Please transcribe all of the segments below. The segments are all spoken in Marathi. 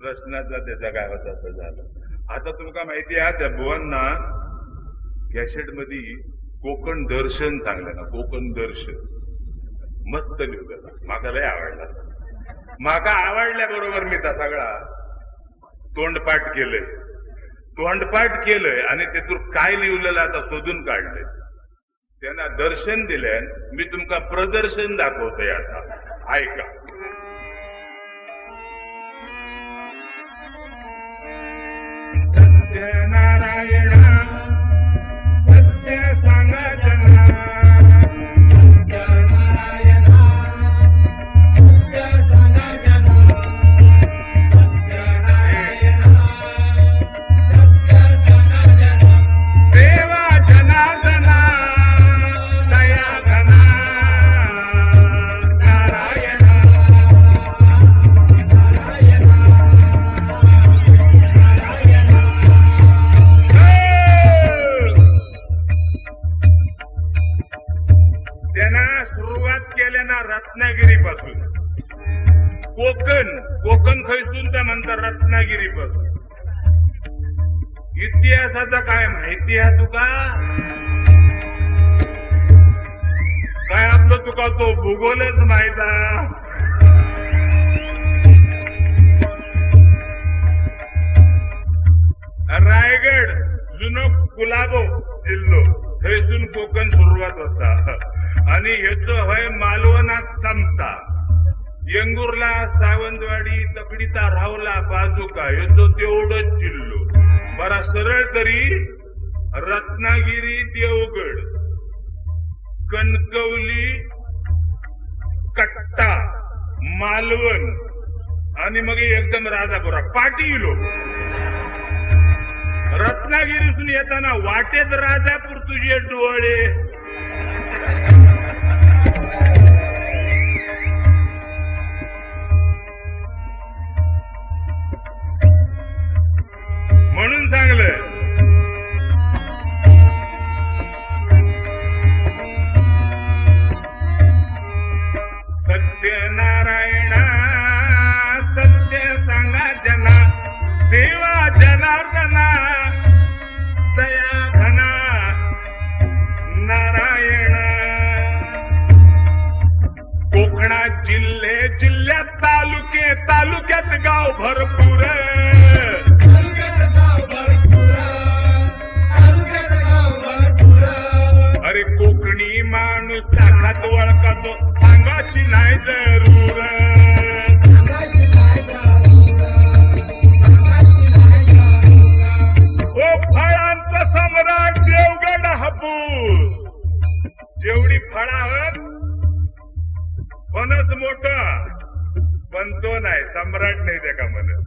प्रश्नाचा त्याचा काय होता तर झालं. आता तुमका माहिती आहे त्या बुवांना कॅसेटमध्ये कोकण दर्शन सांगलं ना कोकण दर्शन. मस्त लिहिलेला माका लय आवडला. माका आवडल्या बरोबर मी त्या सगळा. तोंडपाठ केलंय. तोंडपाठ केलंय आणि तेथून काय लिहिलेलं आता शोधून काढलंय. त्यांना दर्शन दिल्यान मी तुमका प्रदर्शन दाखवतोय आता. ऐका. सत्यनारायण इतिहासाचा काय माहिती आहे तुका? काय आपलं तुका तो भूगोलच माहीत रायगड जुनो कुलाबो जिल्हो थंयसून कोकण सुरुवात होता. आणि ह्याचं हय मालवणात संपता. येंगुर्ला सावंतवाडी तकडीता रावला बाजूका. ह्याचं तेवढंच जिल्हो बरा सरळ तरी रत्नागिरी देवगड कणकवली कट्टा मालवण आणि मग एकदम राजापुरा पाटील. रत्नागिरीसून येताना वाटेत राजापूर तुझे डोळे. सांगलं सत्यनारायण सत्य सांगा जना देवा जनार्दना दया घना नारायण. कोकणात जिल्हे जिल्ह्यात तालुके तालुक्यात गाव भरपूर. अरे कोकणी माणूस नाकात वळखातो. सांगाची नाही जरूर. हो, ओ फळांचा सम्राट देवगड हापूस. जेवढी फळ आहेत फणस मोठ. पण तो नाही सम्राट नाही त्या का म्हणत?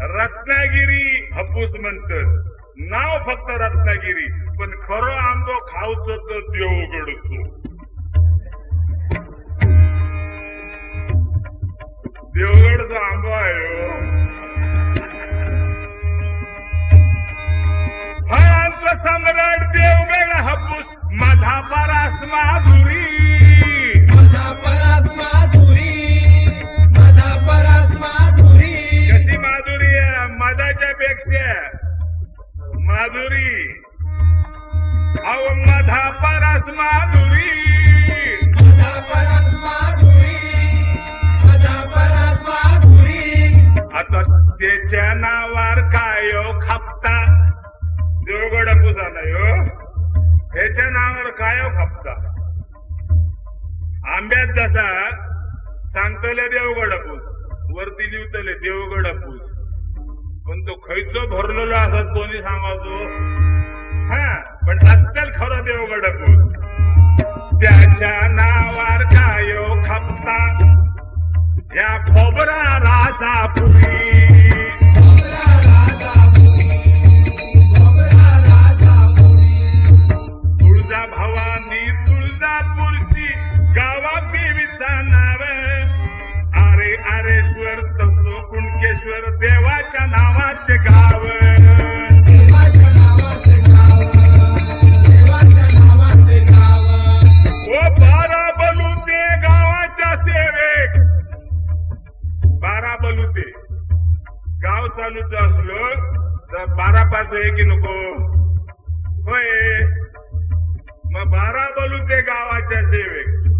रत्नागिरी हापूस म्हणतात. नाव फक्त रत्नागिरी पण खरं आंबो खावचं तर देवगडचो. देवगडचा आंबो आहे हो. फळांचा सम्राट देवगड हापूस मधा परास माधुरी. कशी माधुरी आहे? मधाच्या पेक्षा. माधुरी. अहो मधा परास माधुरी. आता त्याच्या नावावर काय हो खापता? देवगड पुसा नाही हो. ह्याच्या नावावर काय हो खापता? आंब्यात जसा सांगतले देवगड पूस वरती लिहतले देवगड पूस पण तो खैचो भरलेलो आसात कोणी सांगावतो? हा पण असेल खरं देवगड पूस त्याच्या नावार काय हो या खोबरा राजा पुरी. तुळजा भवानी देवाच्या नावाचे गाव. गावाच्या सेवेक बारा बलुते गाव चालूच असलो तर बारा पाच आहे की नको? होय. मग बारा बलुते गावाच्या सेवेक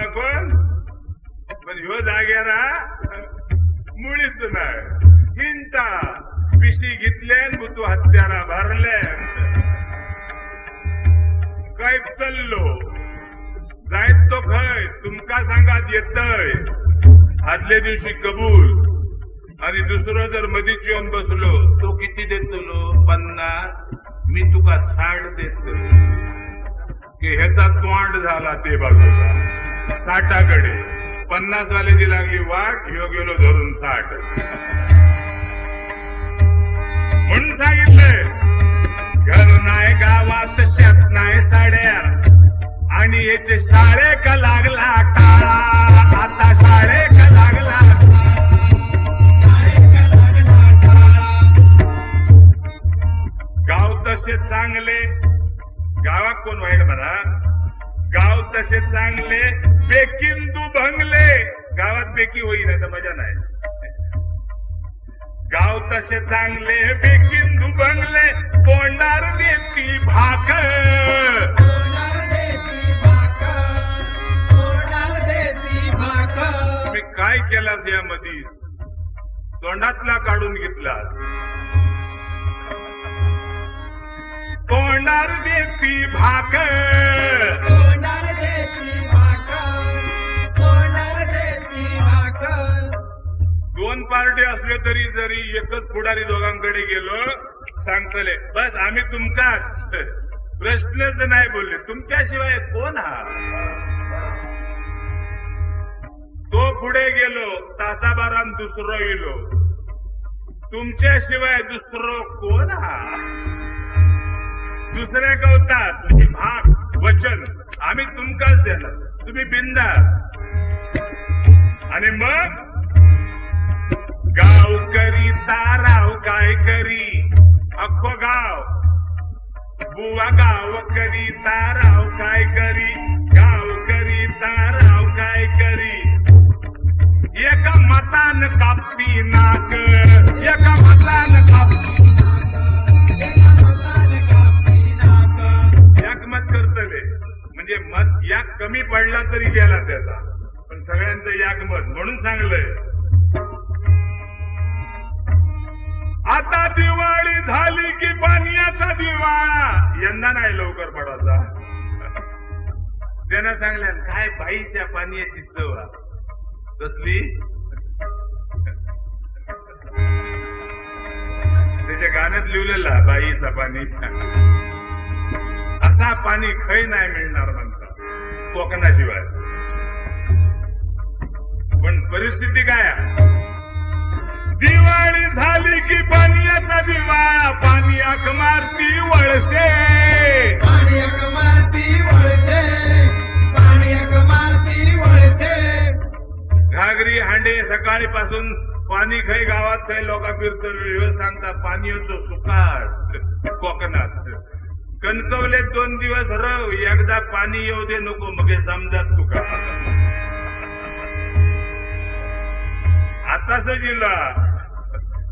गेलो आपण पण ह्यो जागेरा मुळीच नाय हिंटा पिशी घेतले भुतू हत्यारा भरले. काय चल्लो. जायत तो खय तुमका सांगात येतय. आदले दिवशी कबूल. आणि दुसरो जर मधीच येऊन बसलो तो किती देतलो? पन्नास. मी तुका साठ देतो की ह्याचा तोंड झाला ते बाजूला. साठाकडे. पन्नास वाल्याची लागली वाट ह्यो गेलो धरून साठ. म्हणून सांगितलंय घर नाही गावात शेत नाही साड्या. आणि याचे साडे का लागला टाळा. आता साडे का लागला गाव तसे चांगले. गावात कोण वाईट म्हणा? गाव तसे चांगले बेकिंदू भंगले. गावात बेकी होईल तर मजा नाही. गाव तसे चांगले बेकिंदू भंगले. तोंडार देती भाकर. तुम्ही काय केलास या मधीच तोंडातला काढून घेतलास. तोंडार देती भाकर. पार्टी असले तरी जरी एकच पुढारी दोघांकडे गेलो सांगतले बस आम्ही तुमकाच. प्रश्नच नाही बोलले. तुमच्याशिवाय कोण हा? तो पुढे गेलो तासाबारान दुसरो येलो तुमच्याशिवाय दुसरो कोण हा? दुसऱ्या कवताच म्हणजे भाग वचन आम्ही तुमकाच देणार. तुम्ही बिंदास. आणि मग? गाव करी ताराव काय करी? अख्खो गाव. बुवा गाव करी ताराव काय करी? गाव करी ताराव काय करी? एका मतान कापती नाक. एका मतान कापती मत करतले म्हणजे मत याक कमी पडला तरी गेला त्याचा. पण सगळ्यांचं याक मत. म्हणून सांगलंय. आता दिवाळी झाली की पाण्याचा दिवाळा. यंदा नाही लवकर पडायचा. त्यानं सांगल्या काय बाईच्या पाण्याची चव आ. कसली? त्याच्या गाण्यात लिहिलेला बाईचा पाणी असा पाणी खै नाही मिळणार म्हणतात. कोकणाशिवाय. पण परिस्थिती काय आहे? दिवाळी झाली की पाण्याचा दिवाळा पाणी आक मारती वळसे. घागरी हांडे सकाळी पासून पाणी खै गावात खै लोक फिरतो सांगता पाणी होतो सुकाळ. कोकणात. कणकवले दोन दिवस रव एकदा पाणी येऊ दे नको मग समजात तुका. आता सजिला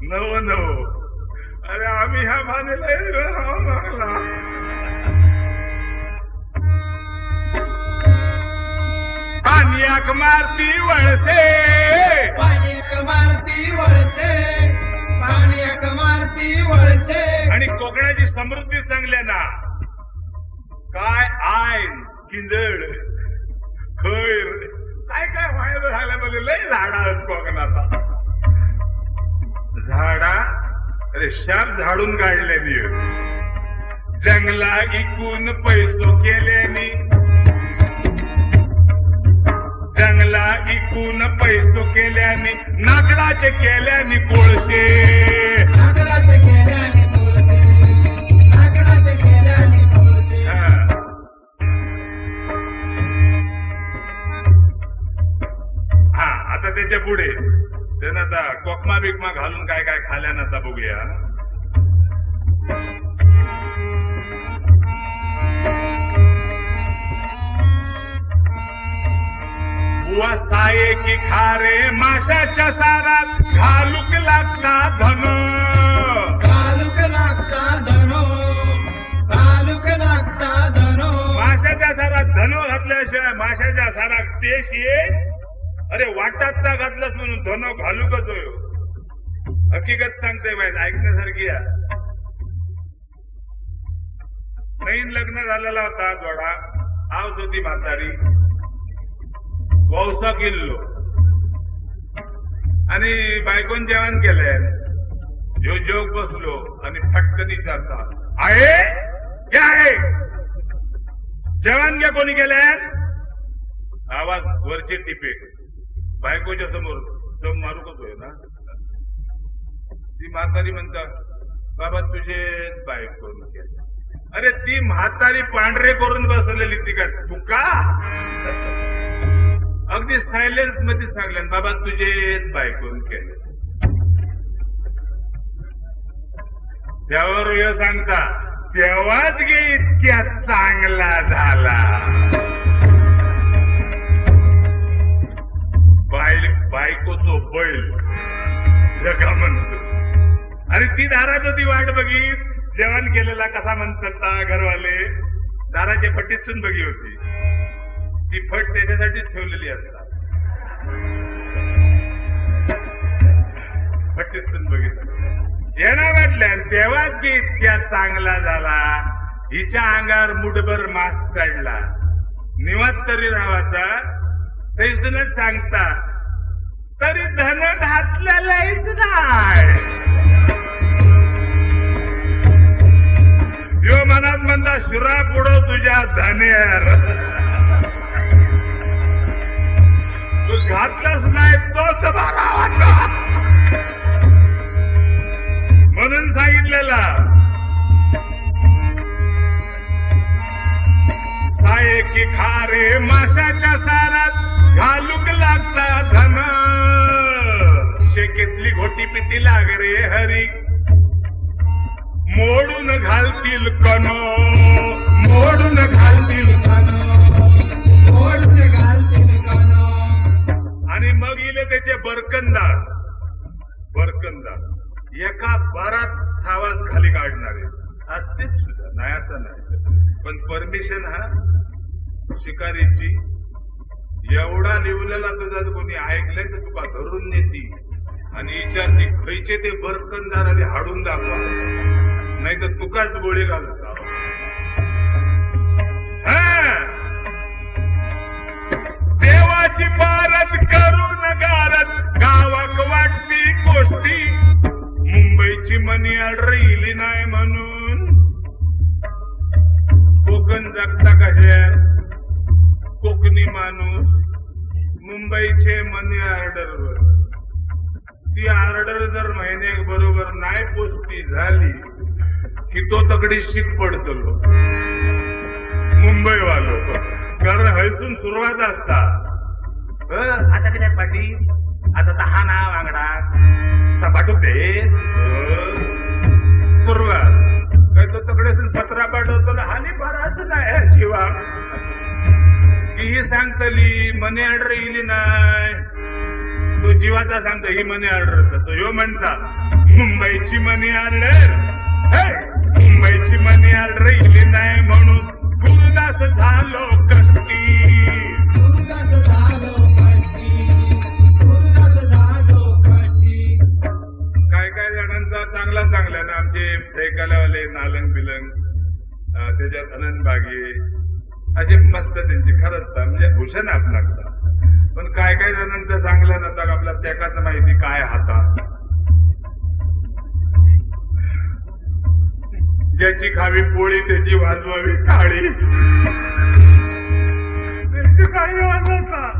नव नव. अरे आम्ही ह्या पाणीला मागला. पाणी आक मारती वळसे. आणि कोकणाची समृद्धी सांगल्या ना. काय आयन किंदळ खैर. काय काय व्हायला झालं म्हणजे लय झाडा आहेत झाडा अरे शाप झाडून काढल्यानी. जंगला इकून पैसो केल्यानी. जंगला इकून पैसो केल्याने नागडाचे केल्याने कोळशे. नागडाचे केल्याने. त्याच्या पुढे. त्यानं आता कोकमा बिकमा घालून काय काय खाल्यान आता बघूया. बुवा साये की खारे माशाच्या सारात घालूक लागता धन. कालुक लागता धनो. कालुक लागता धनो. माशाच्या सारात धन घातल्याशिवाय माशाच्या सारात तेश ये अरे वाटात ना घातलंस म्हणून? धनो घालू का तो? हकीकत सांगते बाई ऐकण्यासारखी या नवीन लग्न झालेला होता जोडा आवस होती म्हातारी. वौसा किल्लो. आणि बायकोन जेवण केलंय. ह्यो जोग बसलो आणि फटकन विचारता आहे? क्या आहे? जेवण घ्या कोणी केलंय? आवाज वरचे टिपे बायकोच्या समोर दम मारू होय ना? ती म्हातारी म्हणतात बाबा तुझे बायको करून अरे ती म्हातारी पांढरे करून बसलेली ती का? तुका अगदी सायलेन्समध्ये सांगल्यान बाबा तुझेच बायकोन केले त्यावर हे सांगता तेव्हाच गे इतक्या चांगला झाला. बायकोचो बैल. जगा म्हणतो. आणि ती दारात होती वाट बघीत. जेवण केलेला कसा म्हणतात घरवाले? दाराच्या फटीत सुन बघी होती. ती फट त्याच्यासाठीच ठेवलेली असतात. फटीत सुन बघितलं येणार वाटल्या तेव्हाच की इतक्या चांगला झाला. हिच्या अंगावर मुठभर मास चढला. निवात तरी राहावाचा. तेजूनच सांगता तरी धन घातलेलंच नाही यो मनात म्हणता शिरा पुढं तुझ्या धनेर. तू घातलंच नाही तोच बारा वाटला. म्हणून सांगितलेला साय की खारे माशाच्या सारात घालूक लागता धन. शेकेतली घोटी पिती लाग रे हरी. मोडून घालतील कनो मोडून घालतील धनो ओढून घालतील कनो आणि मग इले त्याचे बरकंदार. बरकंदार. एका बारात छावाच खाली काढणारे. असतेच सुद्धा नाही असं नाही. पण परमिशन हा शिकारीची एवढा निवलेला तुझा कोणी ऐकलंय तर तुका धरून नेती. आणि ती खयचे ते बरकन आणि हाडून दाखवा. नाही तर तुकाच गोळी घालत देवाची बारत करून गारत गावाक वाटती गोष्टी. मुंबईची मनी अडरली नाही म्हणून. कोकण जगता कशा कोकणी माणूस मुंबईचे मनी ऑर्डरवर ती ऑर्डर जर महिन्याक बरोबर नाही पोचती झाली की तो तगडी शीत पडतलो मुंबई वालो कारण हैसून सुरुवात असता. आता किती पाटी? आता दहा ना वांगडा. पाठवू दे सुरुवात. काय तो तगडेसून पत्रा पाठवतो हानी बराच नाही जीवा. की ही सांगतली मनी ऑर्डर येईल नाही तो जीवाचा सांगतो ही मनी ऑर्डरचा तो ह्यो म्हणता मुंबईची मनी ऑर्डर मुंबईची मनी ऑर्डर येईल नाही म्हणून गुरुदास झालो कष्टी. गुरुदास झालो काय काय जणांचा चांगला सांगला ना आमचे फेकालावाले नालंग बिलंग त्याच्यात अनंत बागे असे मस्त त्यांची. खरंच म्हणजे भूषण आप लागतात. पण काय काय जणांचं सांगलं ना तर आपल्या त्याकाच माहिती काय हातात. ज्याची खावी पोळी त्याची वाजवावी त्याची काही वाजवता.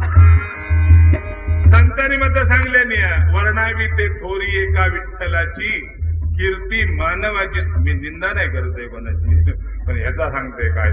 संतांनी मध्ये सांगले नाही. वर्णावी ते थोरी एका विठ्ठलाची. कीर्ती मानवाची मी निंदा नाही करत आहे कोणाची. पण ह्याचा सांगते काय